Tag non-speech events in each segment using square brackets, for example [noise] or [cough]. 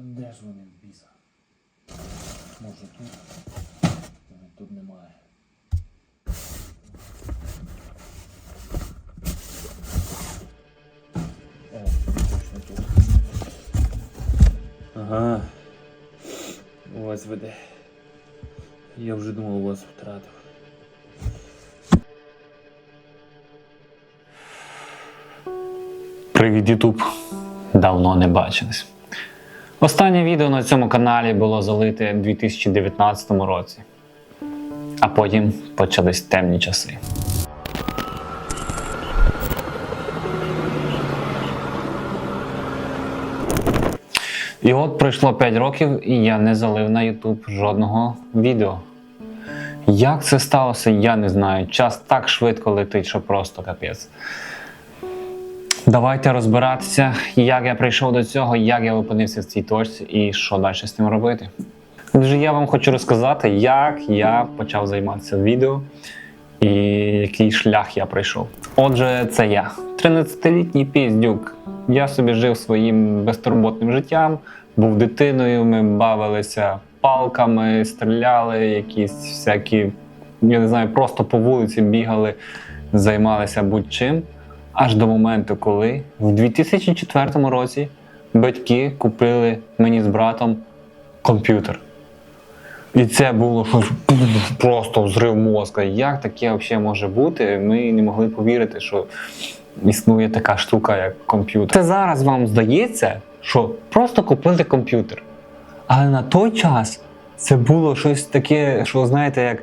Де ж вони в біса? Може тут? Тут немає. О, точно тут. Ага. Ось веде. Я вже думав, вас втратив. Привіт, Ютуб! Давно не бачились. Останнє відео на цьому каналі було залите у 2019 році, а потім почались темні часи. І от пройшло 5 років, і я не залив на YouTube жодного відео. Як це сталося, я не знаю. Час так швидко летить, що просто капець. Давайте розбиратися, як я прийшов до цього, як я опинився в цій точці і що далі з тим робити. Отже, я вам хочу розказати, як я почав займатися відео і який шлях я пройшов. Отже, це я, 13-літній піздюк. Я собі жив своїм безтурботним життям, був дитиною, ми бавилися палками, стріляли, якісь всякі, я не знаю, просто по вулиці бігали, займалися будь-чим. Аж до моменту, коли в 2004 році батьки купили мені з братом комп'ютер. І це було просто взрив мозка. Як таке взагалі може бути? Ми не могли повірити, що існує така штука, як комп'ютер. Це зараз вам здається, що просто купили комп'ютер. Але на той час це було щось таке, що знаєте, як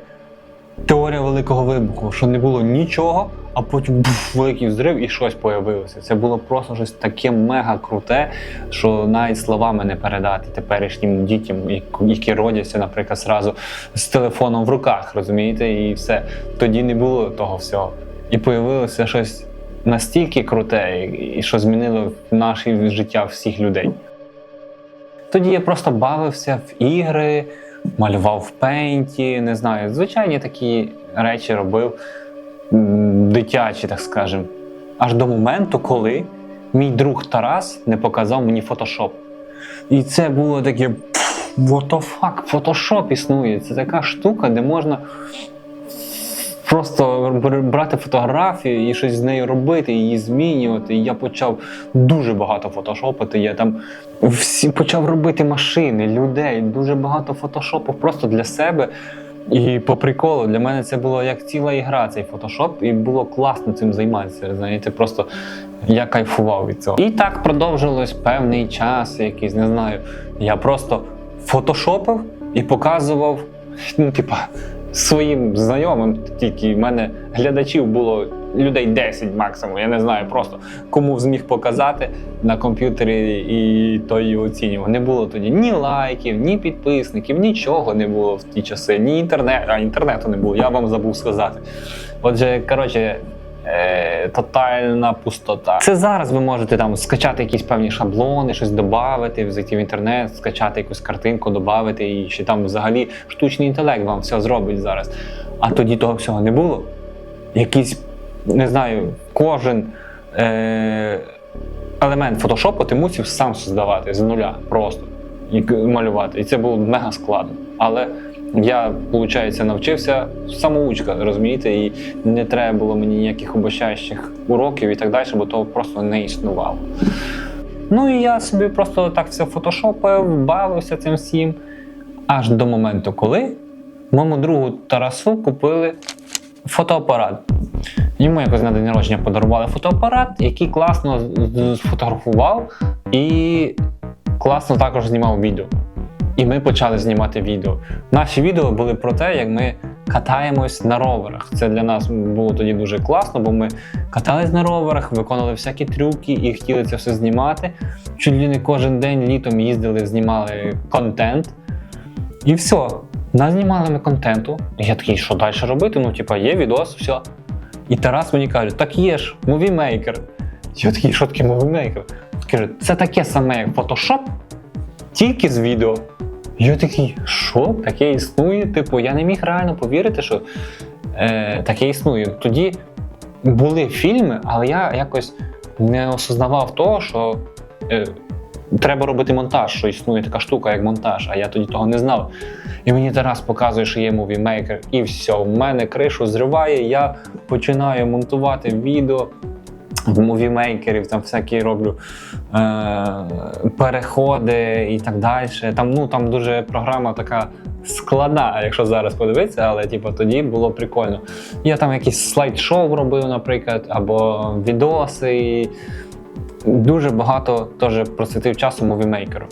теорія великого вибуху, що не було нічого, а потім буф, великий взрив і щось появилося. Це було просто щось таке мега круте, що навіть словами не передати теперішнім дітям, які родяться, наприклад, зразу з телефоном в руках, розумієте, і все. Тоді не було того всього. І появилося щось настільки круте, і- що змінило наше життя всіх людей. Тоді я просто бавився в ігри, малював в пейнті, не знаю, звичайні такі речі робив, дитячі, так скажемо. Аж до моменту, коли мій друг Тарас не показав мені фотошоп. І це було таке. What the fuck, фотошоп існує. Це така штука, де можна просто брати фотографію і щось з нею робити, її змінювати. І я почав дуже багато фотошопити. Я там всі почав робити машини, людей, дуже багато фотошопів просто для себе. І по приколу для мене це було як ціла ігра, цей фотошоп, і було класно цим займатися. Знаєте, просто я кайфував від цього. І так продовжилось певний час, якийсь, не знаю. Я просто фотошопив і показував, ну, типа, своїм знайомим. Тільки в мене глядачів було людей 10 максимум. Я не знаю просто кому зміг показати на комп'ютері і той її оцінював. Не було тоді ні лайків, ні підписників, нічого не було в ті часи, ні інтернету, а інтернету не було, я вам забув сказати. Отже, коротше. Е, тотальна пустота. Це зараз ви можете там скачати якісь певні шаблони, щось додати, зайти в інтернет, скачати якусь картинку, додати, і ще там взагалі штучний інтелект вам все зробить зараз. А тоді того всього не було. Якийсь, не знаю, кожен е, елемент фотошопу ти мусив сам создавати з нуля просто і малювати. І це було мега складно. Але я, виходить, навчився самоучка, розумієте, і не треба було мені ніяких обучаючих уроків і так далі, бо того просто не існувало. Ну і я собі просто так все фотошопив, бавився цим всім. Аж до моменту, коли моєму другу Тарасу купили фотоапарат. Йому якось на день народження подарували фотоапарат, який класно сфотографував і класно також знімав відео. І ми почали знімати відео. Наші відео були про те, як ми катаємось на роверах. Це для нас було тоді дуже класно, бо ми катались на роверах, виконували всякі трюки і хотіли це все знімати. Чуть ли не кожен день літом їздили, знімали контент. І все. Назнімали ми контенту. Я такий, що далі робити? Ну, типа, є відос, все. І Тарас мені каже: так є ж, мувімейкер. Я такий, що таке мувімейкер? Каже, це таке саме, як Photoshop, тільки з відео. Я такий, що таке існує? Типу, я не міг реально повірити, що е, таке існує. Тоді були фільми, але я якось не осознавав того, що е, треба робити монтаж, що існує така штука, як монтаж, а я тоді того не знав. І мені Тарас показує, що є Maker, і все, в мене кришу зриває, я починаю монтувати відео в мувімейкерів, там всякі роблю е, переходи і так далі. Там, ну, там дуже програма така складна, якщо зараз подивитися, але типу, тоді було прикольно. Я там якісь слайд-шоу робив, наприклад, або відоси. І дуже багато теж просвятив часу мувімейкеру.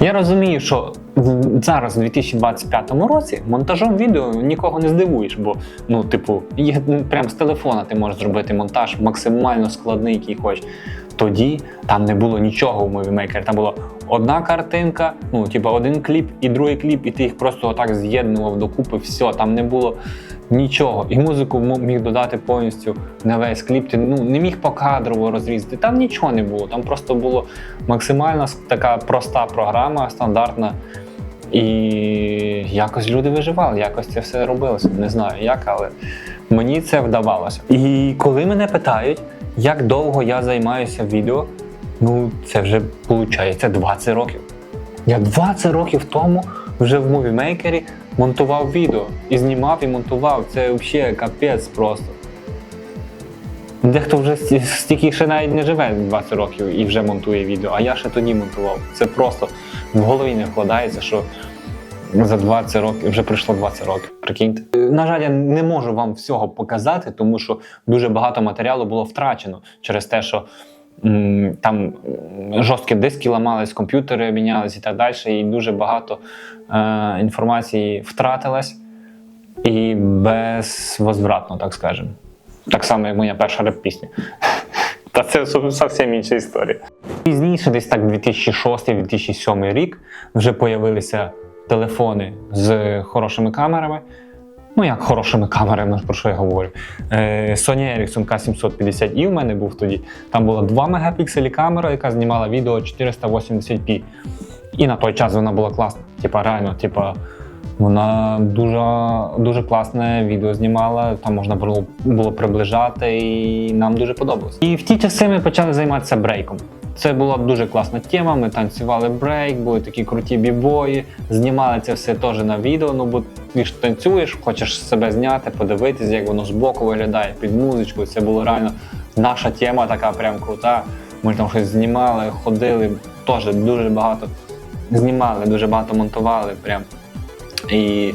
Я розумію, що зараз, у 2025 році, монтажом відео нікого не здивуєш, бо ну, типу, ну, прям з телефона ти можеш зробити монтаж максимально складний, який хочеш. Тоді там не було нічого у Movie Maker. Там була одна картинка, ну, типу, один кліп і другий кліп, і ти їх просто отак з'єднував докупи, все, там не було нічого. І музику міг додати повністю на весь кліп. Ти ну, не міг покадрово розрізати. Там нічого не було. Там просто було максимально така проста програма, стандартна. І якось люди виживали, якось це все робилося. Не знаю як, але мені це вдавалося. І коли мене питають, як довго я займаюся відео, ну це вже виходить 20 років. Я 20 років тому вже в мувімейкері монтував відео і знімав і монтував. Це взагалі капець просто. Дехто вже стільки ще навіть не живе 20 років і вже монтує відео, а я ще тоді монтував. Це просто в голові не вкладається, що за 20 років вже пройшло 20 років. Прикиньте. На жаль, я не можу вам всього показати, тому що дуже багато матеріалу було втрачено через те, що там жорсткі диски ламались, комп'ютери мінялись і так далі, і дуже багато е, інформації втратилось і безвозвратно, так скажемо. Так само, як моя перша реп-пісня. [laughs] Та це зовсім інша історія. Пізніше, десь так 2006-2007 рік, вже появилися телефони з хорошими камерами. Ну, як хорошими камерами, про що я говорю. Е, Sony Ericsson K750i в мене був тоді. Там була 2 мегапікселі камера, яка знімала відео 480p. І на той час вона була класна. Типа, реально, типа, вона дуже, дуже класне відео знімала, там можна було, було приближати, і нам дуже подобалось. І в ті часи ми почали займатися брейком. Це була дуже класна тема. Ми танцювали брейк, були такі круті бібої, знімали це все теж на відео. Ну бо ти ж танцюєш, хочеш себе зняти, подивитися, як воно збоку виглядає під музичку. Це була реально наша тема, така прям крута. Ми там щось знімали, ходили, теж дуже багато знімали, дуже багато монтували. Прям. І,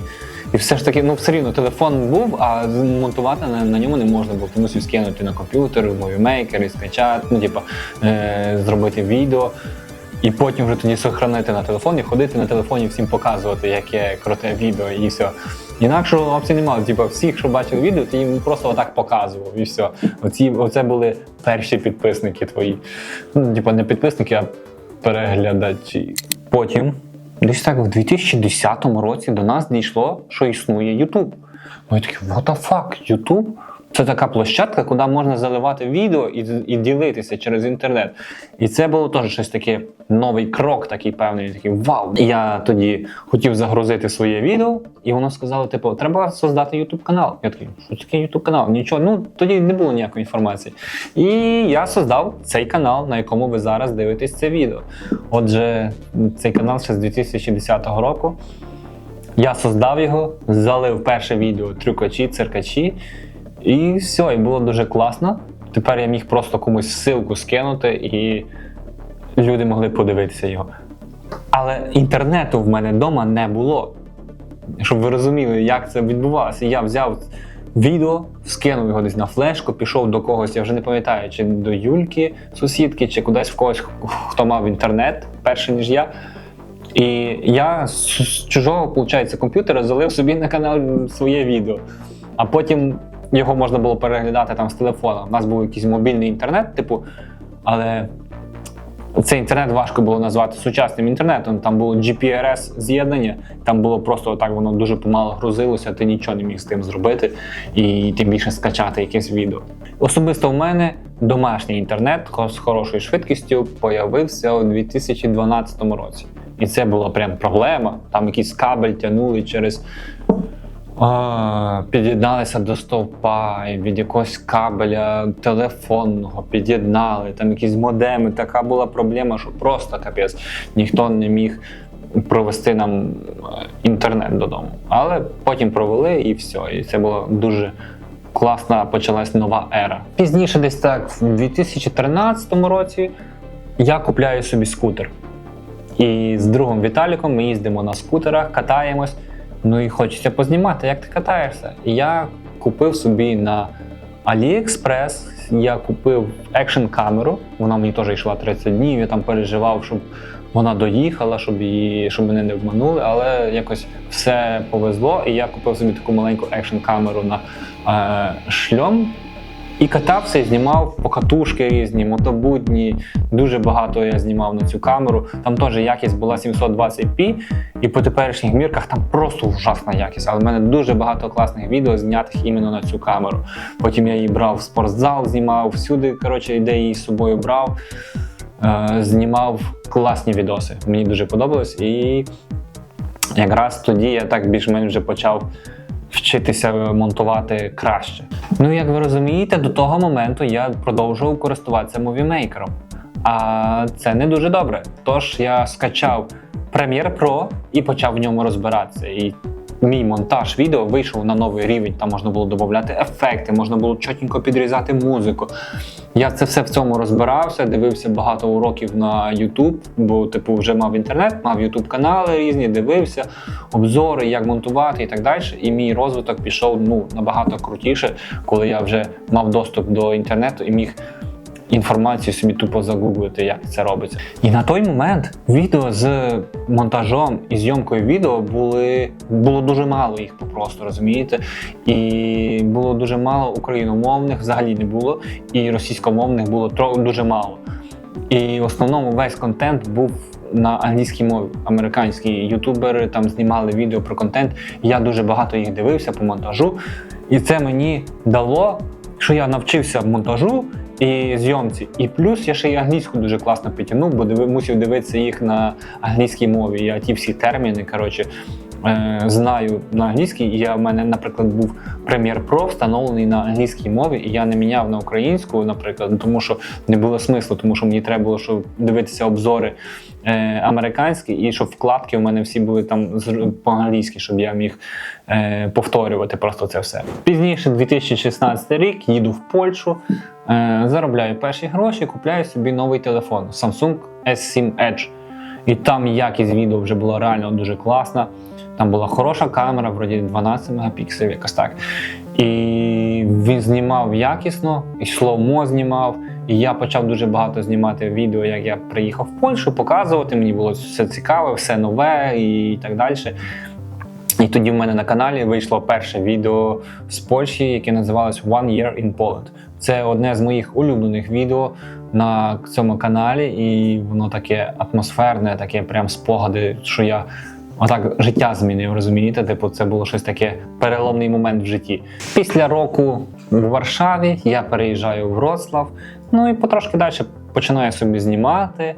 і все ж таки, ну все рівно телефон був, а монтувати на, на ньому не можна було. Ти мусив скинути на комп'ютер, в мовімейкер і скачати, ну, типу, е, зробити відео. І потім вже тоді сохранити на телефоні, ходити на телефоні, всім показувати, яке круте відео, і все. Інакшого опції немає. Типу, всіх, що бачили відео, ти їм просто отак показував, і все. Оці, оце були перші підписники твої. Ну, типу, не підписники, а переглядачі. Потім, десь так в 2010 році до нас дійшло, що існує YouTube. Ми такі, what the fuck, YouTube? Це така площадка, куди можна заливати відео і, і ділитися через інтернет. І це було теж щось таке новий крок, такий певний, такий вау. Я тоді хотів загрузити своє відео, і воно сказало: типу, треба создати YouTube канал. Я такий, що таке YouTube канал? Нічого, ну тоді не було ніякої інформації. І я создав цей канал, на якому ви зараз дивитесь це відео. Отже, цей канал ще з 2010 року. Я создав його, залив перше відео трюкачі, циркачі, і все, і було дуже класно. Тепер я міг просто комусь ссылку скинути, і люди могли подивитися його. Але інтернету в мене вдома не було. Щоб ви розуміли, як це відбувалося. Я взяв відео, скинув його десь на флешку, пішов до когось, я вже не пам'ятаю, чи до Юльки, сусідки, чи кудись в когось, хто мав інтернет перше, ніж я. І я з чужого, виходить, комп'ютера залив собі на канал своє відео. А потім його можна було переглядати там з телефона. У нас був якийсь мобільний інтернет, типу, але цей інтернет важко було назвати сучасним інтернетом. Там було GPRS з'єднання, там було просто так, воно дуже помало грузилося, ти нічого не міг з тим зробити, і тим більше скачати якесь відео. Особисто в мене домашній інтернет з хорошою швидкістю появився у 2012 році. І це була прям проблема. Там якийсь кабель тягнули через під'єдналися до стовпа від якогось кабеля телефонного, під'єднали, там якісь модеми. Така була проблема, що просто капець. Ніхто не міг провести нам е, інтернет додому. Але потім провели і все. І це було дуже класна почалась нова ера. Пізніше, десь так, в 2013 році, я купляю собі скутер. І з другом Віталіком ми їздимо на скутерах, катаємось. Ну і хочеться познімати, як ти катаєшся. Я купив собі на AliExpress, я купив екшн камеру. Вона мені теж йшла 30 днів. Я там переживав, щоб вона доїхала, щоб її, щоб мене не обманули. Але якось все повезло. І я купив собі таку маленьку екшн камеру на е, шльом. І катався і знімав покатушки різні, мотобудні. Дуже багато я знімав на цю камеру. Там теж якість була 720p, і по теперішніх мірках там просто ужасна якість. Але в мене дуже багато класних відео знятих іменно на цю камеру. Потім я її брав в спортзал, знімав всюди. Коротше, де її з собою брав, е, знімав класні відоси. Мені дуже подобалось. І якраз тоді я так більш-менш вже почав вчитися монтувати краще. Ну, як ви розумієте, до того моменту я продовжував користуватися Movie А це не дуже добре. Тож я скачав Premiere Pro і почав в ньому розбиратися. І мій монтаж відео вийшов на новий рівень. Там можна було додати ефекти, можна було чотенько підрізати музику. Я це все в цьому розбирався, дивився багато уроків на YouTube, бо типу вже мав інтернет, мав YouTube канали різні, дивився, обзори, як монтувати і так далі. І мій розвиток пішов ну набагато крутіше, коли я вже мав доступ до інтернету і міг. Інформацію собі тупо загуглити, як це робиться. І на той момент відео з монтажом і зйомкою відео були було дуже мало їх просто розумієте. І було дуже мало україномовних, взагалі не було, і російськомовних було дуже мало. І в основному весь контент був на англійській мові. Американські ютубери там знімали відео про контент. Я дуже багато їх дивився по монтажу. І це мені дало, що я навчився монтажу і зйомці. І плюс я ще й англійську дуже класно підтягнув, бо мусив дивитися їх на англійській мові. Я ті всі терміни, коротше. Е, Знаю на англійській, і я в мене, наприклад, був Premiere Pro встановлений на англійській мові, і я не міняв на українську, наприклад, тому що не було смислу, тому що мені треба було щоб дивитися обзори е, американські, і щоб вкладки у мене всі були там по-англійськи, щоб я міг е, повторювати просто це все. Пізніше, 2016 рік, їду в Польщу, е, заробляю перші гроші, купляю собі новий телефон Samsung S7 Edge. І там якість відео вже була реально дуже класна. Там була хороша камера, вроді 12 мегапікселів, якось так. І він знімав якісно, і слоумо знімав. І я почав дуже багато знімати відео, як я приїхав в Польщу, показувати. Мені було все цікаве, все нове і так далі. І тоді в мене на каналі вийшло перше відео з Польщі, яке називалось One Year in Poland. Це одне з моїх улюблених відео на цьому каналі, і воно таке атмосферне, таке прям спогади, що я отак життя змінив, розумієте? Типу, це було щось таке переломний момент в житті. Після року в Варшаві я переїжджаю в Вроцлав, ну і потрошки далі починаю собі знімати.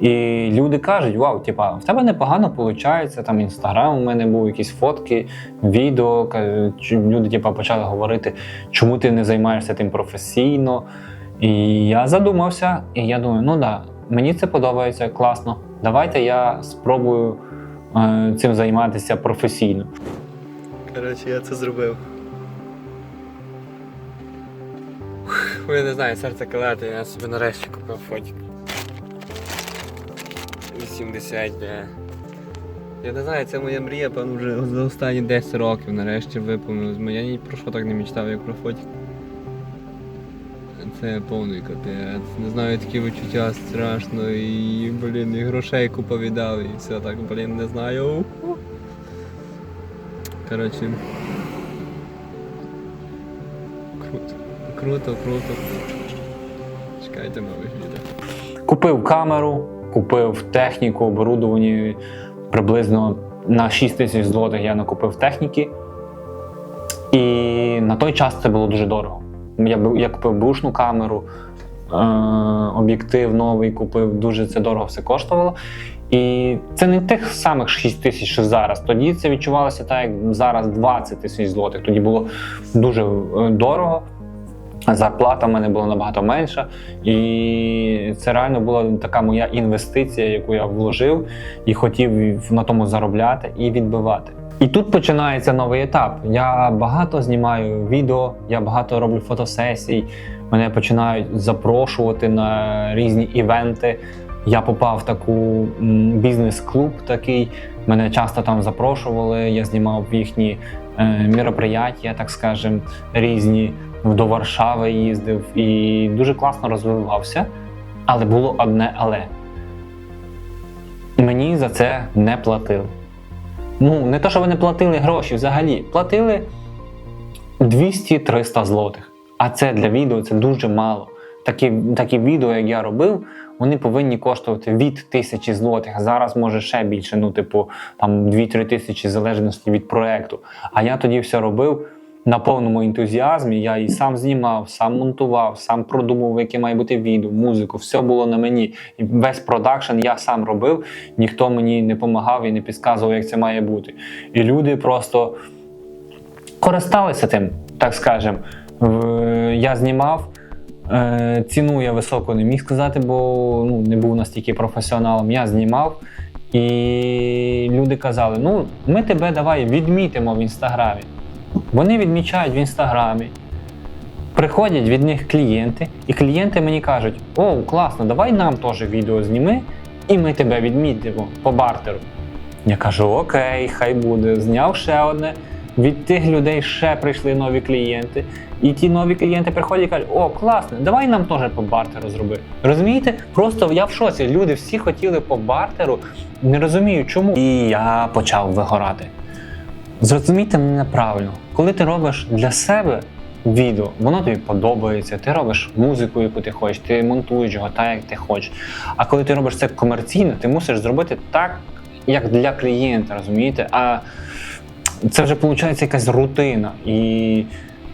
І люди кажуть: вау, типа, в тебе непогано виходить. Там інстаграм у мене був, якісь фотки, відео. Люди типа, почали говорити, чому ти не займаєшся тим професійно. І я задумався, і я думаю, ну да, мені це подобається, класно. Давайте я спробую цим займатися професійно. Коротше, я це зробив. Я не знаю, серце калати, я собі нарешті купив фотик. 80. Я не знаю, це моя мрія, певно, вже за останні 10 років нарешті виповнилась. Я ні про що так не мечтав, як про фотик. Це повний капець. Не знаю, такі відчуття страшно і, блін, і грошей купа віддав, і все так, блін, не знаю. Коротше. Круто. Круто, круто. Чекайте нових відео. Купив камеру, купив техніку, оборудовані приблизно на 6 тисяч злотих я накупив техніки. І на той час це було дуже дорого. Я, купив бушну камеру, е, об'єктив новий купив, дуже це дорого все коштувало. І це не тих самих 6 тисяч, що зараз. Тоді це відчувалося так, як зараз 20 тисяч злотих. Тоді було дуже е, дорого. Зарплата в мене була набагато менша, і це реально була така моя інвестиція, яку я вложив і хотів на тому заробляти і відбивати. І тут починається новий етап. Я багато знімаю відео, я багато роблю фотосесій. Мене починають запрошувати на різні івенти. Я попав в таку бізнес-клуб такий. Мене часто там запрошували. Я знімав їхні е, мероприятия, так скажем, різні. До Варшави їздив і дуже класно розвивався. Але було одне але. Мені за це не платили. Ну, не то, що вони платили гроші взагалі. Платили 200-300 злотих. А це для відео це дуже мало. Такі, такі відео, як я робив, вони повинні коштувати від тисячі злотих. Зараз може ще більше, ну, типу, там 2-3 тисячі в залежності від проекту. А я тоді все робив на повному ентузіазмі. Я і сам знімав, сам монтував, сам продумував, яке має бути відео, музику. Все було на мені. І весь продакшн я сам робив. Ніхто мені не допомагав і не підказував, як це має бути. І люди просто користалися тим, так скажемо. Я знімав. Е, Ціну я високо не міг сказати, бо ну, не був настільки професіоналом. Я знімав, і люди казали: ну, ми тебе давай відмітимо в інстаграмі. Вони відмічають в інстаграмі. Приходять від них клієнти, і клієнти мені кажуть: о, класно, давай нам теж відео зніми, і ми тебе відмітимо по бартеру. Я кажу: Окей, хай буде. Зняв ще одне. Від тих людей ще прийшли нові клієнти. І ті нові клієнти приходять і кажуть, о, класно, давай нам теж по бартеру зроби. Розумієте? Просто я в шоці. Люди всі хотіли по бартеру, не розумію чому. І я почав вигорати. Зрозумійте мене правильно, коли ти робиш для себе відео, воно тобі подобається, ти робиш музику, яку ти хочеш, ти монтуєш його так, як ти хочеш. А коли ти робиш це комерційно, ти мусиш зробити так, як для клієнта, розумієте? А це вже виходить якась рутина. І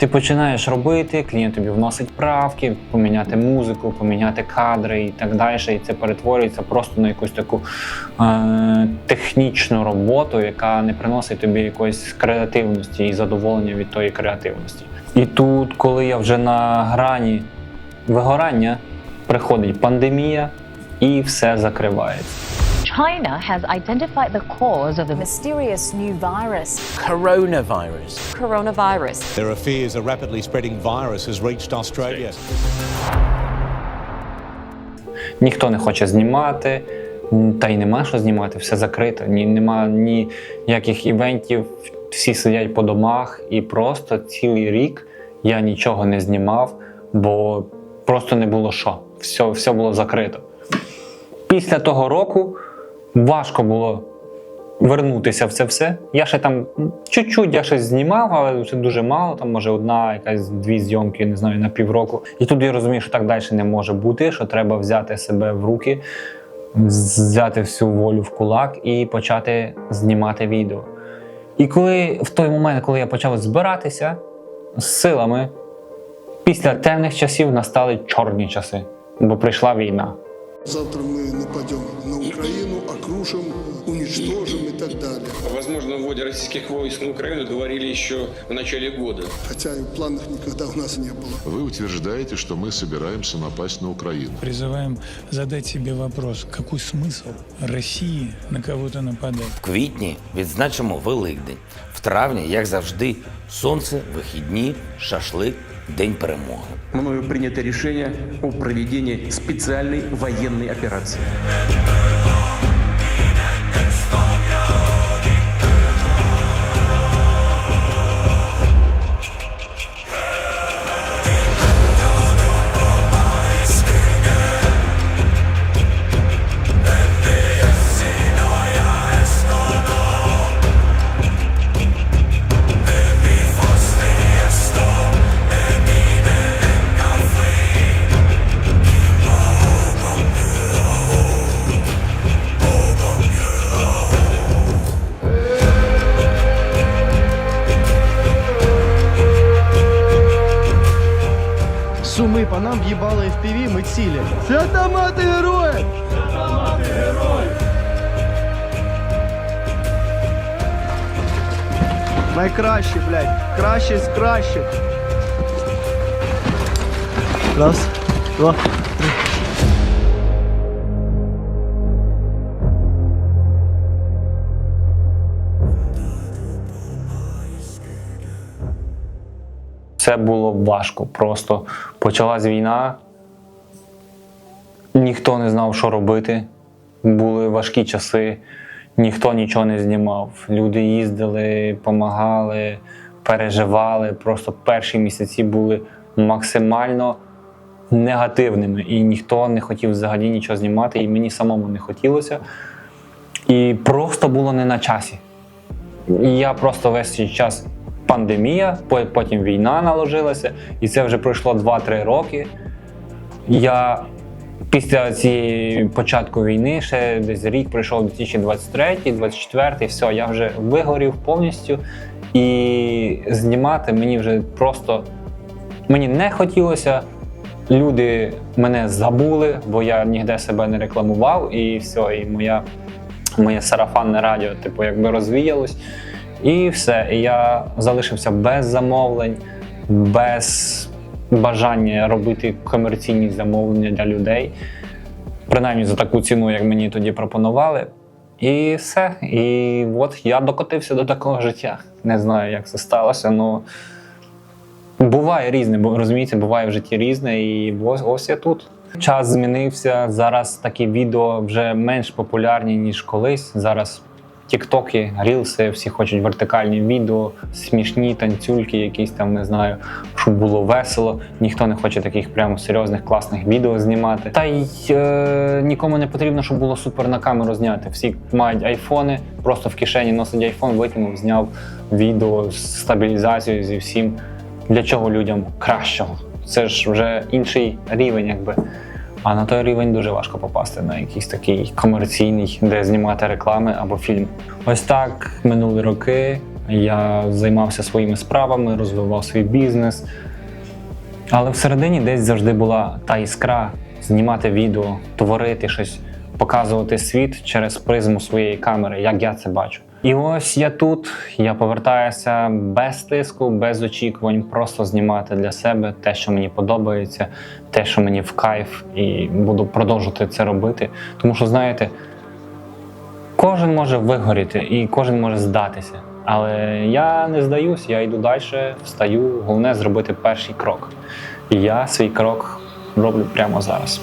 ти починаєш робити, клієнт тобі вносить правки, поміняти музику, поміняти кадри і так далі. І це перетворюється просто на якусь таку е- технічну роботу, яка не приносить тобі якоїсь креативності і задоволення від тої креативності. І тут, коли я вже на грані вигорання, приходить пандемія і все закривається. China has identified the cause of the mysterious new virus. coronavirus. Coronavirus. There are fears a rapidly spreading virus has reached Australia. Ніхто не хоче знімати, та й нема що знімати, все закрито. Ні, нема ніяких івентів, всі сидять по домах, і просто цілий рік я нічого не знімав, бо просто не було що. Все, все було закрито. Після того року важко було вернутися в це все. Я ще там чуть-чуть я щось знімав, але це дуже мало. Там може одна, якась дві зйомки, не знаю, на півроку. І тут я розумію, що так далі не може бути, що треба взяти себе в руки, взяти всю волю в кулак і почати знімати відео. І коли в той момент, коли я почав збиратися з силами, після темних часів настали чорні часи, бо прийшла війна. Завтра мы нападем на Украину, окружим, уничтожим и так далее. О возможном вводе российских войск на Украину говорили еще в начале года. Хотя и в планах никогда у нас не было. Вы утверждаете, что мы собираемся напасть на Украину. Призываем задать себе вопрос, какой смысл России на кого-то нападать? В квітні відзначимо Великдень. В травні, як завжди, сонце, вихідні, шашлик, день перемоги. мною принято рішення у проведенні спеціальної воєнної операции. Найкраще, блядь. Краще з кращих. Раз, два, три. Це було важко. Просто почалась війна, ніхто не знав, що робити. Були важкі часи, ніхто нічого не знімав. Люди їздили, допомагали, переживали. Просто перші місяці були максимально негативними, і ніхто не хотів взагалі нічого знімати, і мені самому не хотілося. І просто було не на часі. І я просто весь цей час пандемія, потім війна наложилася, і це вже пройшло 2-3 роки. Я після цієї початку війни, ще десь рік пройшов 2023, 24, все, я вже вигорів повністю. І знімати мені вже просто мені не хотілося. Люди мене забули, бо я ніде себе не рекламував, і все, і моя, моє сарафанне радіо, типу, якби розвіялось. І все. І я залишився без замовлень, без бажання робити комерційні замовлення для людей. Принаймні за таку ціну, як мені тоді пропонували. І все. І от я докотився до такого життя. Не знаю, як це сталося, але буває різне, бо розумієте, буває в житті різне, і ось, ось я тут. Час змінився. Зараз такі відео вже менш популярні, ніж колись. Зараз тіктоки, рілси, всі хочуть вертикальні відео, смішні танцюльки, якісь там не знаю, щоб було весело. Ніхто не хоче таких прямо серйозних класних відео знімати. Та й е, нікому не потрібно, щоб було супер на камеру зняти. Всі мають айфони, просто в кишені носить айфон, витягнув, зняв відео з стабілізацією зі всім. Для чого людям кращого? Це ж вже інший рівень, якби. А на той рівень дуже важко попасти на якийсь такий комерційний, де знімати реклами або фільм. Ось так минули роки. Я займався своїми справами, розвивав свій бізнес. Але всередині десь завжди була та іскра знімати відео, творити щось, показувати світ через призму своєї камери, як я це бачу. І ось я тут, я повертаюся без тиску, без очікувань, просто знімати для себе те, що мені подобається, те, що мені в кайф, і буду продовжувати це робити. Тому що, знаєте, кожен може вигоріти і кожен може здатися. Але я не здаюсь, я йду далі, встаю. Головне зробити перший крок. І я свій крок роблю прямо зараз.